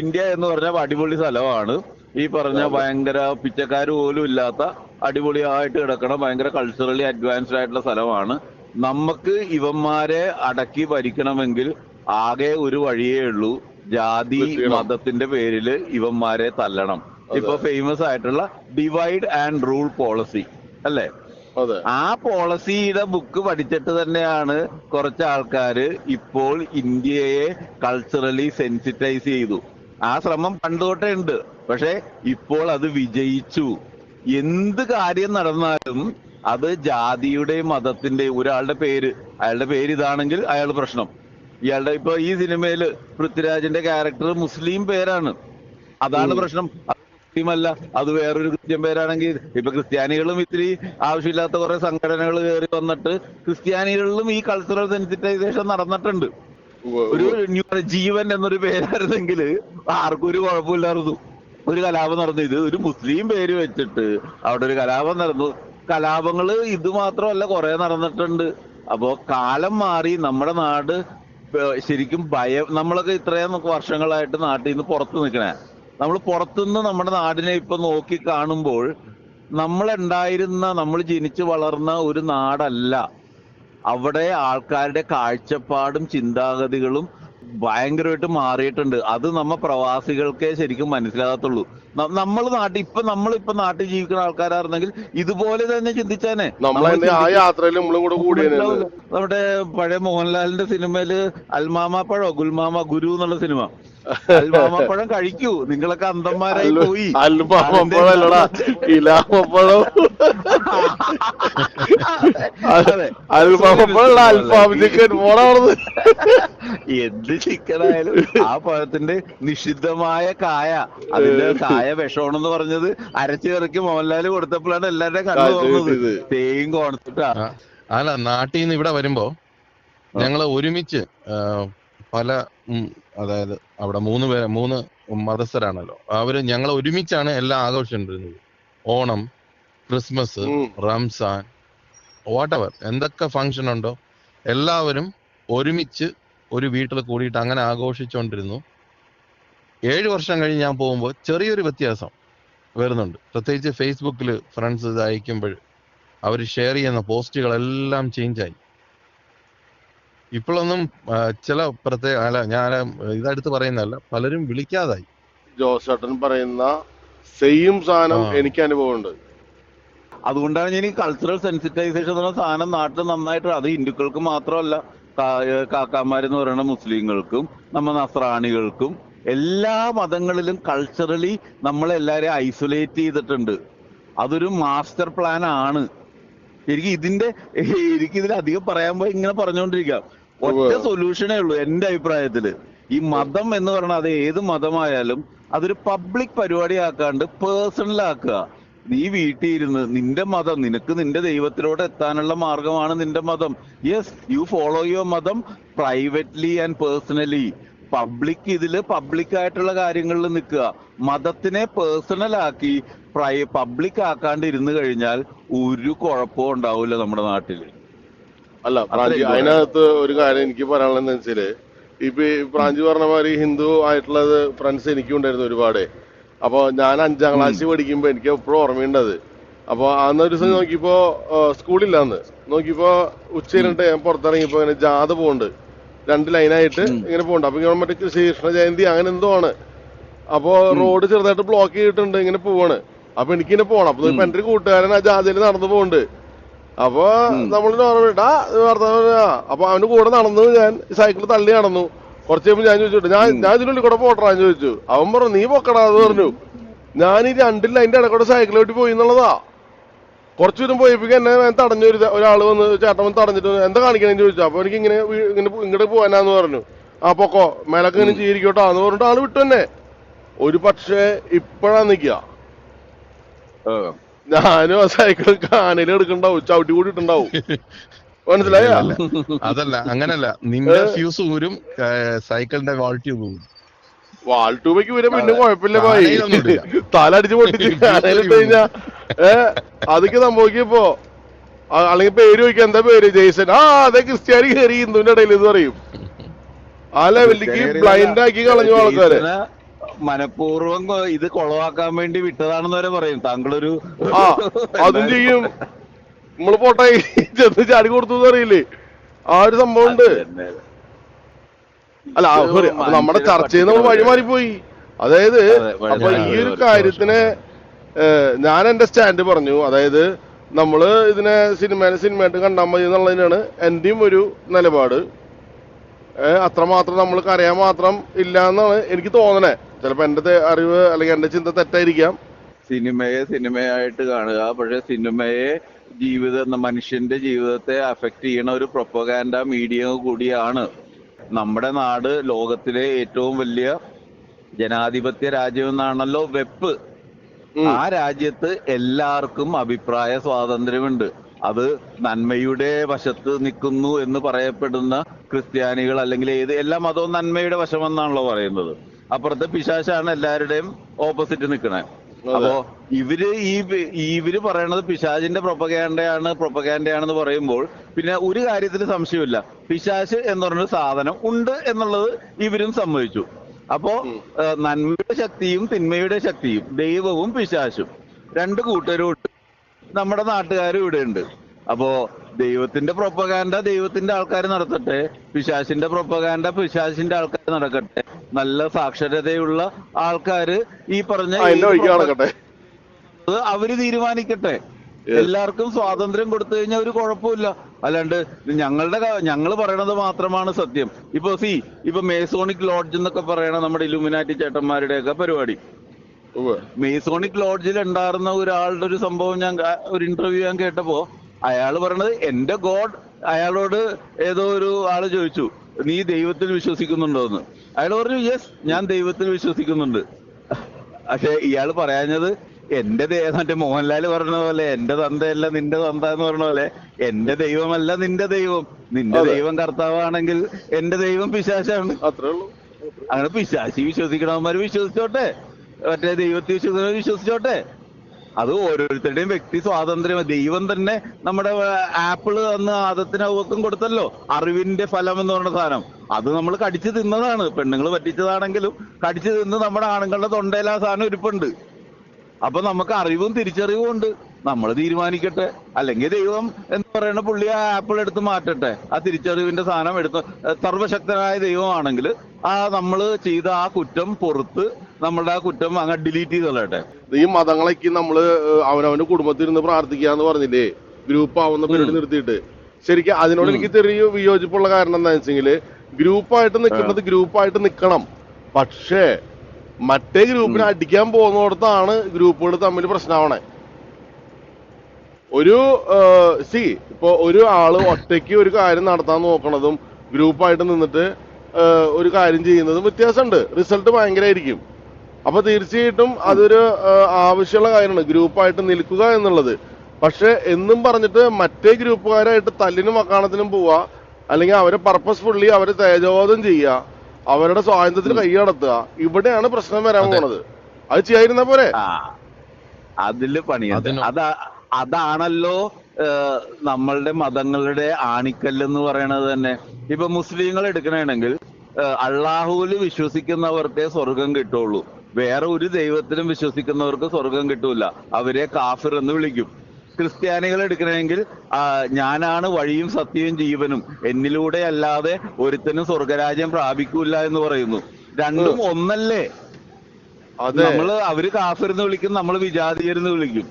ഇന്ത്യ എന്ന് പറഞ്ഞാൽ അടിപൊളി സ്ഥലമാണ്. ഈ പറഞ്ഞ ഭയങ്കര പിച്ചക്കാർ പോലും ഇല്ലാത്ത അടിപൊളിയായിട്ട് കിടക്കണ ഭയങ്കര കൾച്ചറലി അഡ്വാൻസ്ഡ് ആയിട്ടുള്ള സ്ഥലമാണ്. നമുക്ക് ഇവന്മാരെ അടക്കി ഭരിക്കണമെങ്കിൽ ആകെ ഒരു വഴിയേ ഉള്ളൂ. ജാതി മതത്തിന്റെ പേരിൽ ഇവന്മാരെ തല്ലണം. ഇപ്പൊ ഫേമസ് ആയിട്ടുള്ള ഡിവൈഡ് ആൻഡ് റൂൾ പോളിസി അല്ലേ? ആ പോളിസിയുടെ ബുക്ക് പഠിച്ചിട്ട് തന്നെയാണ് കുറച്ച് ആൾക്കാര് ഇപ്പോൾ ഇന്ത്യയെ കൾച്ചറലി സെൻസിറ്റൈസ് ചെയ്തു. ആ ശ്രമം പണ്ട് തൊട്ടേ ഉണ്ട്. പക്ഷെ ഇപ്പോൾ അത് വിജയിച്ചു. എന്ത് കാര്യം നടന്നാലും അത് ജാതിയുടെയും മതത്തിന്റെയും ഒരാളുടെ പേര് അയാളുടെ പേര് ഇതാണെങ്കിൽ അയാൾ പ്രശ്നം. ഇയാളുടെ ഇപ്പൊ ഈ സിനിമയിൽ പൃഥ്വിരാജിന്റെ ക്യാരക്ടർ മുസ്ലിം പേരാണ്. അതാണ് പ്രശ്നം. മുസ്ലിമല്ല അത് വേറൊരു കൃത്യം പേരാണെങ്കിൽ ഇപ്പൊ ക്രിസ്ത്യാനികളും ഇത്തിരി ആവശ്യമില്ലാത്ത കുറെ സംഘടനകൾ കയറി വന്നിട്ട് ക്രിസ്ത്യാനികളിലും ഈ കൾച്ചറൽ സെൻസിറ്റൈസേഷൻ നടന്നിട്ടുണ്ട്. ഒരു ജീവൻ എന്നൊരു പേരായിരുന്നെങ്കിൽ ആർക്കും ഒരു കുഴപ്പമില്ലായിരുന്നു. ഒരു കലാപം നടന്നു. ഇത് ഒരു മുസ്ലിം പേര് വെച്ചിട്ട് അവിടെ ഒരു കലാപം നടന്നു. കലാപങ്ങൾ ഇത് മാത്രമല്ല കുറെ നടന്നിട്ടുണ്ട്. അപ്പോ കാലം മാറി നമ്മുടെ നാട് ശരിക്കും ഭയം നമ്മളൊക്കെ ഇത്രയും വർഷങ്ങളായിട്ട് നാട്ടിൽ നിന്ന് പുറത്ത് നിൽക്കണേ. നമ്മൾ പുറത്തുനിന്ന് നമ്മുടെ നാടിനെ ഇപ്പൊ നോക്കി കാണുമ്പോൾ നമ്മൾ ഉണ്ടായിരുന്ന നമ്മൾ ജനിച്ചു വളർന്ന ഒരു നാടല്ല. അവിടെ ആൾക്കാരുടെ കാഴ്ചപ്പാടും ചിന്താഗതികളും ഭയങ്കരമായിട്ട് മാറിയിട്ടുണ്ട്. അത് നമ്മ പ്രവാസികൾക്കേ ശരിക്കും മനസ്സിലാകത്തുള്ളൂ. നമ്മൾ നാട്ടിൽ ഇപ്പൊ നമ്മളിപ്പോ നാട്ടിൽ ജീവിക്കുന്ന ആൾക്കാരായിരുന്നെങ്കിൽ ഇതുപോലെ തന്നെ ചിന്തിച്ചാനെ. നമ്മുടെ പഴയ മോഹൻലാലിന്റെ സിനിമയിൽ അൽമാമ പഴോ ഗുൽമാമ ഗുരു എന്നുള്ള സിനിമ. അൽമാമ പഴം കഴിക്കൂ. നിങ്ങളൊക്കെ അന്തന്മാരായി പോയി. അൽമാമപ്പഴല്ലടാ ഇലാമപ്പഴം അതെ. അൽമാമപ്പഴല്ല അൽഫാം ചിക്കൻ പോണാണത് എന്ത് ചിക്കനായാലും ആ പഴത്തിന്റെ നിഷിദ്ധമായ കായ അതിന്റെ കായ വിഷമാണെന്ന് പറഞ്ഞത് അരച്ചു കറക്കി മോഹൻലാൽ കൊടുത്തപ്പോഴാണ് എല്ലാവരുടെ കണ്ണു തോന്നുന്നത് തുറന്നത്. തേയും കോണത്തിട്ടാ ആ, അല്ല നാട്ടിൽ നിന്ന് ഇവിടെ വരുമ്പോ ഞങ്ങൾ ഒരുമിച്ച് പല അതായത് അവിടെ മൂന്ന് പേര് മൂന്ന് മതസ്ഥരാണല്ലോ. അവർ ഞങ്ങൾ ഒരുമിച്ചാണ് എല്ലാം ആഘോഷിച്ചിരുന്നത് ഓണം ക്രിസ്മസ്. റംസാൻ വാട്ടവർ എന്തൊക്കെ ഫങ്ഷൻ ഉണ്ടോ എല്ലാവരും ഒരുമിച്ച് ഒരു വീട്ടിൽ കൂടിയിട്ട് അങ്ങനെ ആഘോഷിച്ചുകൊണ്ടിരുന്നു ഏഴ് വർഷം കഴിഞ്ഞ് ഞാൻ പോകുമ്പോൾ ചെറിയൊരു വ്യത്യാസം വരുന്നുണ്ട്. പ്രത്യേകിച്ച് ഫേസ്ബുക്കിൽ ഫ്രണ്ട്സ് ഇത് അയക്കുമ്പോൾ അവർ ഷെയർ ചെയ്യുന്ന പോസ്റ്റുകളെല്ലാം ചേഞ്ചായി ആയി. ഇപ്പോഴൊന്നും ചില പ്രത്യേക അല്ല ഞാൻ ഇതടുത്ത് പറയുന്നതല്ല പലരും വിളിക്കാതായി. ജോസ് ചേട്ടൻ പറയുന്ന സെയിം സാധനം എനിക്ക് അനുഭവമുണ്ട്. അതുകൊണ്ടാണ് ഞാൻ ഈ കൾച്ചറൽ സെൻസിറ്റൈസേഷൻ എന്ന സാധനം നാട്ടിൽ നന്നായിട്ട് അത് ഹിന്ദുക്കൾക്ക് മാത്രമല്ല കാക്കാമാരെന്ന് പറയുന്ന മുസ്ലിങ്ങൾക്കും നമ്മ നസ്രാണികൾക്കും എല്ലാ മതങ്ങളിലും കൾച്ചറലി നമ്മളെല്ലാരെയും ഐസൊലേറ്റ് ചെയ്തിട്ടുണ്ട്. അതൊരു മാസ്റ്റർ പ്ലാൻ ആണ്. എനിക്ക് ഇതിന്റെ എനിക്ക് ഇതിൽ അധികം പറയാൻ പോയി ഇങ്ങനെ പറഞ്ഞുകൊണ്ടിരിക്കാം. ഒറ്റ. സൊല്യൂഷനേ ഉള്ളൂ എന്റെ അഭിപ്രായത്തിൽ ഈ മതം എന്ന് പറഞ്ഞാൽ അത് ഏത് മതമായാലും അതൊരു പബ്ലിക് പരിപാടി ആക്കാണ്ട് പേഴ്സണൽ ആക്കുക. നീ വീട്ടിൽ ഇരുന്ന് നിന്റെ മതം നിനക്ക് നിന്റെ ദൈവത്തിലോട്ട് എത്താനുള്ള മാർഗമാണ് നിന്റെ മതം. യെസ് യു ഫോളോ യുവർ മതം പ്രൈവറ്റ്ലി ആൻഡ് പേഴ്സണലി പബ്ലിക് ഇതിൽ പബ്ലിക് ആയിട്ടുള്ള കാര്യങ്ങളിൽ നിൽക്കുക. മതത്തിനെ പേഴ്സണൽ ആക്കി പ്രൈ പബ്ലിക് ആക്കാണ്ട് ഇരുന്ന് കഴിഞ്ഞാൽ ഒരു കുഴപ്പവും ഉണ്ടാവില്ല നമ്മുടെ നാട്ടിൽ അല്ല അതിനകത്ത് ഒരു കാര്യം എനിക്ക് പറയാനുള്ളത് എന്താ വെച്ചാൽ ഇപ്പൊ പ്രാഞ്ചി പറഞ്ഞ മാതിരി ഹിന്ദു ആയിട്ടുള്ളത് ഫ്രണ്ട്സ് എനിക്കും ഉണ്ടായിരുന്നു ഒരുപാട്. അപ്പൊ ഞാൻ അഞ്ചാം ക്ലാസ് പഠിക്കുമ്പോ എനിക്ക് എപ്പോഴും ഓർമ്മയുണ്ടത്? അപ്പൊ അന്ന് ഒരു ദിവസം നോക്കിയപ്പോ സ്കൂളില്ലാന്ന് നോക്കിയപ്പോൾ നോക്കിയപ്പോ ഉച്ച കഴിഞ്ഞിട്ട് ഞാൻ പുറത്തിറങ്ങിയപ്പോ ഇങ്ങനെ ജാഥ പോകുന്നുണ്ട് രണ്ട് ലൈനായിട്ട് ഇങ്ങനെ പോകുന്നുണ്ട് അപ്പൊ ഇങ്ങനെ മറ്റേ ശ്രീകൃഷ്ണ ജയന്തി അങ്ങനെ എന്തോ ആണ്. അപ്പൊ റോഡ് ചെറുതായിട്ട് ബ്ലോക്ക് ചെയ്തിട്ടുണ്ട് ഇങ്ങനെ പോവാണ്. അപ്പൊ എനിക്കിങ്ങനെ പോണം. അപ്പൊ ഇപ്പൊ എന്റെ കൂട്ടുകാരൻ ആ ജാഥയിൽ നടന്നു പോകുന്നുണ്ട് അപ്പൊ നമ്മൾ ഓർമ്മയിട്ടാ അപ്പൊ അവന്റെ കൂടെ നടന്നു ഞാൻ സൈക്കിൾ തള്ളി നടന്നു. കുറച്ച് കഴിയുമ്പോൾ ഞാൻ ചോദിച്ചു ഞാൻ ഞാൻ ഇതിനുള്ളിൽ കൂടെ പോട്ടറാ ചോദിച്ചു. അവൻ പറഞ്ഞു നീ പൊക്കടാ എന്ന് പറഞ്ഞു. ഞാൻ ഈ രണ്ടിൽ അതിന്റെ ഇടക്കൂടെ സൈക്കിൾ ഓട്ടി പോയി എന്നുള്ളതാ. കുറച്ചു ദൂരം പോയപ്പോ എന്നെ തടഞ്ഞു ഒരു ഒരാൾ വന്ന് ചേട്ടൻ വന്ന് തടഞ്ഞിട്ട് എന്താ കാണിക്കണെന്ന് ചോദിച്ചു. അപ്പൊ എനിക്ക് ഇങ്ങനെ ഇങ്ങനെ ഇങ്ങോട്ട് പോകാനാന്ന് പറഞ്ഞു. ആ പൊക്കോ മേലൊക്കെ ഇങ്ങനെ ചീരിക്കോട്ടോ എന്ന് പറഞ്ഞിട്ട് ആൾ വിട്ടു തന്നെ ഒരു പക്ഷേ ഇപ്പഴാ നിക്കുക ഏഹ്. ഞാനും ആ സൈക്കിൾ കാനയിൽ എടുക്കണ്ടാവും. ചവിട്ടി കൂടിയിട്ടുണ്ടാവും. ഇട്ടുണ്ടാവും മനസ്സിലായോ അതല്ല അങ്ങനല്ല. നിന്റെ ഫ്യൂസ് ഊരും സൈക്കിളിന്റെ ക്വാളിറ്റി ഊരും. വാൾട്ടൂബയ്ക്ക് ഊരാ വരെ പിന്നെ കുഴപ്പമില്ല ഇടില്ല. തല അടിച്ച് പൊട്ടിച്ച് കഴിഞ്ഞാ ഏ അതൊക്കെ സംഭവിക്കപ്പോ. അല്ലെങ്കിൽ പേര് ചോദിക്കാം എന്താ പേര്? ജെയ്സൺ. ആ അതെ ക്രിസ്ത്യാനി കയറി ഹിന്ദുവിന്റെ ഇടയിൽ ഇത് പറയും. ആ ലെവലിലേക്ക് ബ്ലൈൻഡ് ആക്കി കളഞ്ഞു ആൾക്കാരെ. മനഃപൂർവം ഇത് കൊളവാക്കാൻ വേണ്ടി വിട്ടതാണെന്ന് വരെ പറയും. താങ്കളൊരു ആ അതും ചെയ്യും. നമ്മൾ പോട്ടെ ചെന്ന് ചാടി കൊടുത്തു അറിയില്ലേ ആ ഒരു സംഭവം ഉണ്ട്. അല്ല നമ്മുടെ ചർച്ചയിൽ നമ്മൾ വഴിമാറിപ്പോയി. അതായത് അപ്പൊ ഈ ഒരു കാര്യത്തിനെ ഞാൻ എന്റെ സ്റ്റാൻഡ് പറഞ്ഞു. അതായത് നമ്മൾ ഇതിനെ സിനിമ സിനിമയായിട്ട് കണ്ടാൽ മതി എന്നുള്ളതിനാണ് എന്റെയും ഒരു നിലപാട്. അത്ര അത്രമാത്രം നമ്മൾക്ക് അറിയാൻ മാത്രം ഇല്ല എന്നാണ് എനിക്ക് തോന്നണേ. ചിലപ്പോ എന്റെ അറിവ് അല്ലെങ്കിൽ എന്റെ ചിന്ത തെറ്റായിരിക്കാം. സിനിമയെ സിനിമയായിട്ട് കാണുക. പക്ഷെ സിനിമയെ ജീവിത മനുഷ്യന്റെ ജീവിതത്തെ അഫക്റ്റ് ചെയ്യണ ഒരു പ്രൊപ്പഗാൻഡ മീഡിയ കൂടിയാണ്. നമ്മുടെ നാട് ലോകത്തിലെ ഏറ്റവും വലിയ ജനാധിപത്യ രാജ്യം എന്നാണല്ലോ വെപ്പ്. ആ രാജ്യത്ത് എല്ലാവർക്കും അഭിപ്രായ സ്വാതന്ത്ര്യമുണ്ട്. അത് നന്മയുടെ വശത്ത് നിൽക്കുന്നു എന്ന് പറയപ്പെടുന്ന ക്രിസ്ത്യാനികൾ അല്ലെങ്കിൽ ഏത് എല്ലാ മതവും നന്മയുടെ വശമെന്നാണല്ലോ പറയുന്നത്. അപ്പുറത്തെ പിശാശാണ് എല്ലാവരുടെയും ഓപ്പോസിറ്റ് നിൽക്കണേ. അപ്പോ ഇവർ ഈ ഇവർ പറയണത് പിശാചിന്റെ പ്രൊപ്പഗാൻഡയാണ് പ്രൊപ്പഗാൻഡയാണെന്ന് പറയുമ്പോൾ പിന്നെ ഒരു കാര്യത്തിൽ സംശയമില്ല. പിശാശ് എന്ന് പറഞ്ഞൊരു സാധനം ഉണ്ട് എന്നുള്ളത് ഇവരും സമ്മതിച്ചു. അപ്പോ നന്മയുടെ ശക്തിയും തിന്മയുടെ ശക്തിയും ദൈവവും പിശാശും. രണ്ട് കൂട്ടരും ഉണ്ട്. നമ്മുടെ നാട്ടുകാരും ഇവിടെ ഉണ്ട്. അപ്പോ ദൈവത്തിന്റെ പ്രൊപ്പകാൻഡ ദൈവത്തിന്റെ ആൾക്കാർ നടത്തട്ടെ. പിശാശിന്റെ പ്രൊപ്പകാൻഡ പിശാശിന്റെ ആൾക്കാർ നടക്കട്ടെ. നല്ല സാക്ഷരതയുള്ള ആൾക്കാര് ഈ പറഞ്ഞ അവർ തീരുമാനിക്കട്ടെ. എല്ലാവർക്കും സ്വാതന്ത്ര്യം കൊടുത്തു കഴിഞ്ഞാൽ ഒരു കുഴപ്പമില്ല. അല്ലാണ്ട് ഞങ്ങളുടെ ഞങ്ങൾ പറയണത് മാത്രമാണ് സത്യം. ഇപ്പൊ സി ഇപ്പൊ മേസോണിക് ലോഡ്ജ് എന്നൊക്കെ പറയണ നമ്മുടെ ഇലുമിനാറ്റി ചേട്ടന്മാരുടെ ഒക്കെ പരിപാടി. മേസോണിക് ലോഡ്ജിൽ ഉണ്ടായിരുന്ന ഒരാളുടെ ഒരു സംഭവം ഞാൻ ഒരു ഇന്റർവ്യൂ ഞാൻ കേട്ടപ്പോ അയാൾ പറയണത് എന്റെ ഗോഡ് അയാളോട് ഏതോ ഒരു ആൾ ചോദിച്ചു നീ ദൈവത്തിൽ വിശ്വസിക്കുന്നുണ്ടോ എന്ന്? അയാൾ പറഞ്ഞു യെസ് ഞാൻ ദൈവത്തിൽ വിശ്വസിക്കുന്നുണ്ട്. പക്ഷെ ഇയാൾ പറയാഞ്ഞത് എന്റെ മറ്റേ മോഹൻലാൽ പറഞ്ഞ പോലെ എന്റെ തന്തയല്ല നിന്റെ തന്ത എന്ന് പറഞ്ഞ പോലെ എന്റെ ദൈവമല്ല നിന്റെ ദൈവം. നിന്റെ. ദൈവം കർത്താവാണെങ്കിൽ എന്റെ ദൈവം പിശാചാണ് അത്രേ ഉള്ളൂ. അങ്ങനെ പിശാശി വിശ്വസിക്കണവന്മാര് വിശ്വസിച്ചോട്ടെ. മറ്റേ ദൈവത്തെ വിശ്വസിക്കുന്നവർ വിശ്വസിച്ചോട്ടെ. അത് ഓരോരുത്തരുടെയും വ്യക്തി സ്വാതന്ത്ര്യം. ദൈവം തന്നെ നമ്മുടെ ആപ്പിൾ അന്ന് ആദത്തിന് അവക്കും കൊടുത്തല്ലോ. അറിവിന്റെ ഫലം എന്ന് പറഞ്ഞ സാധനം. അത് നമ്മൾ കടിച്ചു തിന്നതാണ്. പെണ്ണുങ്ങൾ പറ്റിച്ചതാണെങ്കിലും കടിച്ചു തിന്ന് നമ്മുടെ ആണുങ്ങളുടെ തൊണ്ടയിൽ ആ സാധനം ഇരിപ്പുണ്ട്. അപ്പൊ നമുക്ക് അറിവും തിരിച്ചറിവും ഉണ്ട്. നമ്മൾ തീരുമാനിക്കട്ടെ. അല്ലെങ്കിൽ ദൈവം എന്ന് പറയുന്ന പുള്ളി ആ ആപ്പിൾ എടുത്ത് മാറ്റട്ടെ. ആ തിരിച്ചറിവിന്റെ സാധനം എടുത്ത് സർവശക്തനായ ദൈവമാണെങ്കിൽ ആ നമ്മൾ ചെയ്ത ആ കുറ്റം പുറത്ത് നമ്മളുടെ ആ കുറ്റം അങ്ങ് ഡിലീറ്റ് ചെയ്ത് കളയട്ടെ. ഈ മതങ്ങളൊക്കെ നമ്മൾ ഏഹ്, അവനവന്റെ കുടുംബത്തിൽ നിന്ന് പ്രാർത്ഥിക്കാന്ന് പറഞ്ഞില്ലേ? ഗ്രൂപ്പ് ആവുന്ന പരിപാടി നിർത്തിയിട്ട്. ശരിക്കും അതിനോട് എനിക്ക് ചെറിയ വിയോജിപ്പുള്ള കാരണം എന്താണെന്ന് വെച്ചെങ്കിൽ ഗ്രൂപ്പായിട്ട് നിൽക്കുന്നത് ഗ്രൂപ്പായിട്ട് നിൽക്കണം പക്ഷേ മറ്റേ ഗ്രൂപ്പിനെ അടിക്കാൻ പോകുന്നിടത്താണ് ഗ്രൂപ്പുകൾ തമ്മിൽ പ്രശ്നമാവണേ. ഒരു സി ഇപ്പൊ ഒരു ആൾ ഒറ്റയ്ക്ക് ഒരു കാര്യം നടത്താൻ നോക്കണതും ഗ്രൂപ്പായിട്ട് നിന്നിട്ട് ഒരു കാര്യം ചെയ്യുന്നതും വ്യത്യാസമുണ്ട്. റിസൾട്ട് ഭയങ്കരമായിരിക്കും അപ്പൊ തീർച്ചയായിട്ടും അതൊരു ആവശ്യമുള്ള കാര്യമാണ്. ഗ്രൂപ്പായിട്ട് നിൽക്കുക എന്നുള്ളത്. പക്ഷെ എന്നും പറഞ്ഞിട്ട് മറ്റേ ഗ്രൂപ്പുകാരായിട്ട് തല്ലിനും മക്കാണത്തിനും പോവുക അല്ലെങ്കിൽ അവരെ പർപ്പസ്ഫുള്ളി അവരെ തേജോധം ചെയ്യുക. അവരുടെ സ്വാതന്ത്ര്യത്തിൽ കൈയടത്തുക ഇവിടെയാണ് പ്രശ്നം വരാൻ പോണത്. അത് ചെയ്യാതിരുന്ന പോലെ അതിൽ പണിയത് അതാ. അതാണല്ലോ നമ്മളുടെ മതങ്ങളുടെ ആണിക്കല്ല് എന്ന് പറയണത് തന്നെ. ഇപ്പൊ മുസ്ലിങ്ങൾ എടുക്കണമെങ്കിൽ അള്ളാഹുവിൽ വിശ്വസിക്കുന്നവർക്കേ സ്വർഗം കിട്ടുള്ളൂ. വേറെ ഒരു ദൈവത്തിലും വിശ്വസിക്കുന്നവർക്ക് സ്വർഗം കിട്ടൂല. അവരെ കാഫിർ എന്ന് വിളിക്കും. ക്രിസ്ത്യാനികൾ എടുക്കണമെങ്കിൽ ഞാനാണ് വഴിയും സത്യവും ജീവനും. എന്നിലൂടെ അല്ലാതെ ഒരുത്തനും സ്വർഗരാജ്യം പ്രാപിക്കൂല എന്ന് പറയുന്നു. രണ്ടും ഒന്നല്ലേ? അതെ. നമ്മൾ അവർ കാഫിർന്ന് വിളിക്കും നമ്മൾ വിജാതീയരുന്ന് വിളിക്കും.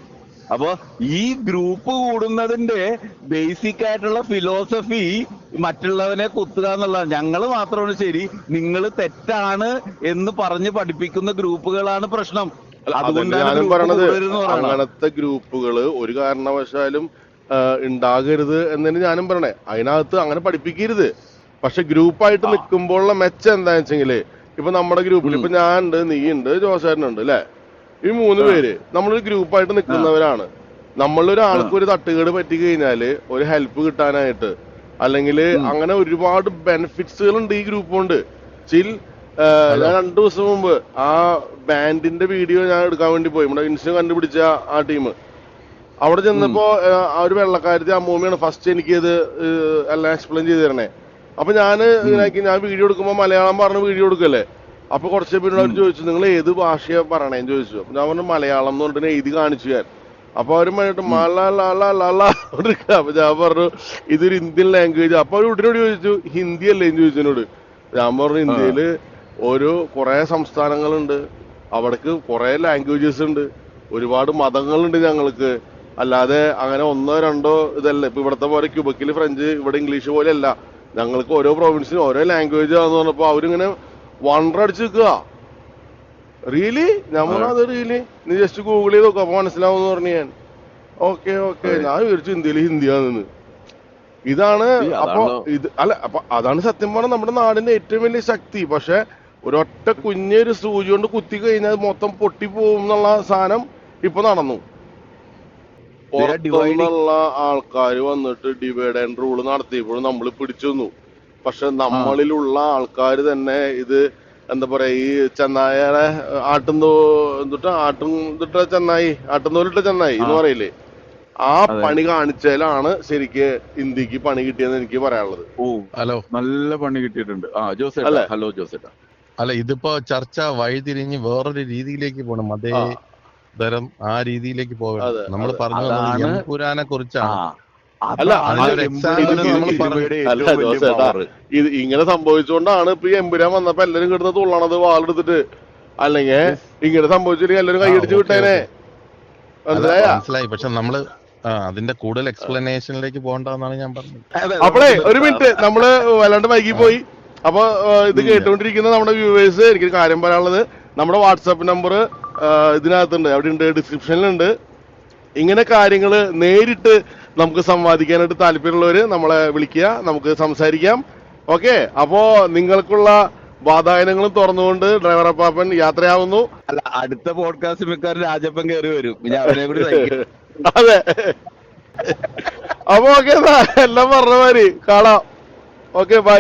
അപ്പൊ ഈ ഗ്രൂപ്പ് കൂടുന്നതിന്റെ ബേസിക് ആയിട്ടുള്ള ഫിലോസഫി മറ്റുള്ളവനെ കുത്തുക എന്നുള്ളതാണ്. ഞങ്ങൾ മാത്രമാണ് ശരി നിങ്ങൾ തെറ്റാണ് എന്ന് പറഞ്ഞ് പഠിപ്പിക്കുന്ന ഗ്രൂപ്പുകളാണ് പ്രശ്നം. ഞാനും പറയണത്. അങ്ങനത്തെ ഗ്രൂപ്പുകൾ ഒരു കാരണവശാലും ഉണ്ടാകരുത് എന്നതിന് ഞാനും പറയണേ. അതിനകത്ത് അങ്ങനെ പഠിപ്പിക്കരുത്. പക്ഷെ ഗ്രൂപ്പായിട്ട് നിൽക്കുമ്പോഴുള്ള മെച്ചം എന്താ വെച്ചെങ്കിൽ ഇപ്പൊ നമ്മുടെ ഗ്രൂപ്പിൽ ഇപ്പൊ ഞാൻ ഉണ്ട് നീ ഉണ്ട് ജോസേട്ടനുണ്ട് അല്ലെ? ഈ മൂന്ന് പേര് നമ്മളൊരു ഗ്രൂപ്പായിട്ട് നിൽക്കുന്നവരാണ് നമ്മളൊരാൾക്ക് ഒരു തട്ടുകേട് പറ്റി കഴിഞ്ഞാൽ ഒരു ഹെൽപ്പ് കിട്ടാനായിട്ട് അല്ലെങ്കിൽ അങ്ങനെ ഒരുപാട് ബെനിഫിറ്റ്സുകൾ ഉണ്ട് ഈ ഗ്രൂപ്പ് കൊണ്ട് ചിൽ ഞാൻ രണ്ടു ദിവസം മുമ്പ് ആ ബാൻഡിന്റെ വീഡിയോ ഞാൻ എടുക്കാൻ വേണ്ടി പോയി. നമ്മുടെ ഇൻസ്റ്റ കണ്ടുപിടിച്ച ആ ടീം അവിടെ ചെന്നപ്പോ ആ ഒരു വെള്ളക്കാരത്തെ അമ്മൂമ്മയാണ് ഫസ്റ്റ് എനിക്ക് ഇത് എല്ലാം എക്സ്പ്ലെയിൻ ചെയ്ത് തരണേ. അപ്പൊ ഞാൻ ഞാൻ വീഡിയോ എടുക്കുമ്പോ മലയാളം പറഞ്ഞ് വീഡിയോ എടുക്കല്ലേ? അപ്പൊ കുറച്ച് പിന്നെ അവർ ചോദിച്ചു നിങ്ങൾ ഏത് ഭാഷയാ പറയണേന്ന് ചോദിച്ചു. അപ്പൊ ഞാൻ പറഞ്ഞു മലയാളം എന്ന് പറഞ്ഞിട്ട് എഴുതി കാണിച്ചു ഞാൻ. അപ്പൊ അവർ പറഞ്ഞിട്ട് മലയാള അപ്പൊ ഞാൻ പറഞ്ഞു ഇതൊരു ഇന്ത്യൻ ലാംഗ്വേജ് അപ്പൊ അവർ ഉടനോട് ചോദിച്ചു ഹിന്ദി അല്ലേ? എന്ന് ചോദിച്ചു എന്നോട്. ഞാൻ പറഞ്ഞു ഇന്ത്യയിൽ ഒരു കുറേ സംസ്ഥാനങ്ങളുണ്ട്. അവിടേക്ക് കുറേ ലാംഗ്വേജസ് ഉണ്ട്. ഒരുപാട് മതങ്ങളുണ്ട് ഞങ്ങൾക്ക്. അല്ലാതെ അങ്ങനെ ഒന്നോ രണ്ടോ ഇതല്ല. ഇപ്പൊ ഇവിടത്തെ പോലെ ക്യൂബക്കിൽ ഫ്രഞ്ച് ഇവിടെ ഇംഗ്ലീഷ് പോലെ അല്ല ഞങ്ങൾക്ക് ഓരോ പ്രൊവിൻസിനും ഓരോ ലാംഗ്വേജ് ആണെന്ന് പറഞ്ഞപ്പോ അവരിങ്ങനെ വണ്ടർ അടിച്ച് നിൽക്കുക. റിയലി നമ്മൾ അത്. റിയലി നീ ജസ്റ്റ് ഗൂഗിൾ ചെയ്ത് നോക്കാം. അപ്പോൾ മനസ്സിലാവും എന്ന് പറഞ്ഞു ഞാൻ. ഓക്കെ ഓക്കെ ഞാൻ വിചാരിച്ചു ഇന്ത്യയിൽ ഹിന്ദിയാണെന്ന്. ഇതാണ് അപ്പൊ ഇത് അല്ല അപ്പൊ അതാണ് സത്യം പറഞ്ഞാൽ നമ്മുടെ നാടിന്റെ ഏറ്റവും വലിയ ശക്തി. പക്ഷെ ഒരൊറ്റ കുഞ്ഞൊരു സൂചി കൊണ്ട് കുത്തി കഴിഞ്ഞാൽ മൊത്തം പൊട്ടി പോകും എന്നുള്ള സാധനം ഇപ്പൊ നടന്നു. ഉള്ള ആൾക്കാർ വന്നിട്ട് ഡിവൈഡ് ആൻഡ് റൂൾ നടത്തിയപ്പോഴും നമ്മൾ പിടിച്ചു വന്നു പക്ഷെ നമ്മളിലുള്ള ആൾക്കാർ തന്നെ ഇത് എന്താ പറയാ ഈ ചെന്നായയുടെ ആട്ടുന്തോ എന്തിട്ട് ആട്ടും ഇതിട്ട ചെന്നായി ആട്ടുന്തോലിട്ട ചെന്നായി എന്ന് പറയില്ലേ? ആ പണി കാണിച്ചാലാണ് ശരിക്ക് ഇന്ത്യയ്ക്ക് പണി കിട്ടിയെന്ന് എനിക്ക് പറയാനുള്ളത്. Oh hello. നല്ല പണി കിട്ടിയിട്ടുണ്ട്. ആ ജോസേട്ടാ. ഹലോ ജോസേട്ടാ. അല്ല ഇതിപ്പോ ചർച്ച വഴിതിരിഞ്ഞ് വേറൊരു രീതിയിലേക്ക് പോകണം അതേ. തരം ആ രീതിയിലേക്ക് പോകണം. നമ്മൾ. പറഞ്ഞു പുരാനെ കുറിച്ചാണ്. അല്ല. ഇത് ഇങ്ങനെ സംഭവിച്ചുകൊണ്ടാണ് ഇപ്പൊ ഈ എമ്പുരാൻ വന്നപ്പോ എല്ലാരും കിടന്ന് തുള്ളണത് വാളെടുത്തിട്ട്. അല്ലെങ്കിൽ ഇങ്ങനെ സംഭവിച്ചില്ലെങ്കിൽ എല്ലാരും കൈയടിച്ച് വിട്ടേനെ. മനസ്സിലായി? പക്ഷെ നമ്മൾ അതിന്റെ കൂടുതൽ എക്സ്പ്ലനേഷനിലേക്ക് പോകണ്ടെന്നാണ് ഞാൻ പറഞ്ഞത്. അപ്പളേ ഒരു മിനിറ്റ്. നമ്മൾ വല്ലാണ്ട് വൈകി പോയി. അപ്പൊ ഇത് കേട്ടുകൊണ്ടിരിക്കുന്ന നമ്മുടെ വ്യൂവേഴ്സ് എനിക്ക് കാര്യം പറയാനുള്ളത്. നമ്മുടെ വാട്സാപ്പ് നമ്പർ ഇതിനകത്തുണ്ട്. അവിടെ ഉണ്ട് ഡിസ്ക്രിപ്ഷനിലുണ്ട്. ഇങ്ങനെ കാര്യങ്ങൾ നേരിട്ട് നമുക്ക് സംവാദിക്കാനായിട്ട് താല്പര്യമുള്ളവർ നമ്മളെ വിളിക്കുക നമുക്ക് സംസാരിക്കാം. ഓക്കെ? അപ്പോ നിങ്ങൾക്കുള്ള വാതായനങ്ങളും തുറന്നുകൊണ്ട് ഡ്രൈവർ അപ്പാപ്പൻ യാത്രയാവുന്നു. അല്ല അടുത്ത പോഡ്കാസ്റ്റ് മിക്കവാറും രാജപ്പൻ കയറി വരും. കൂടി അതെ. അപ്പൊ ഓക്കെ എല്ലാം പറഞ്ഞ മാതിരി കാണാം. Okay bye.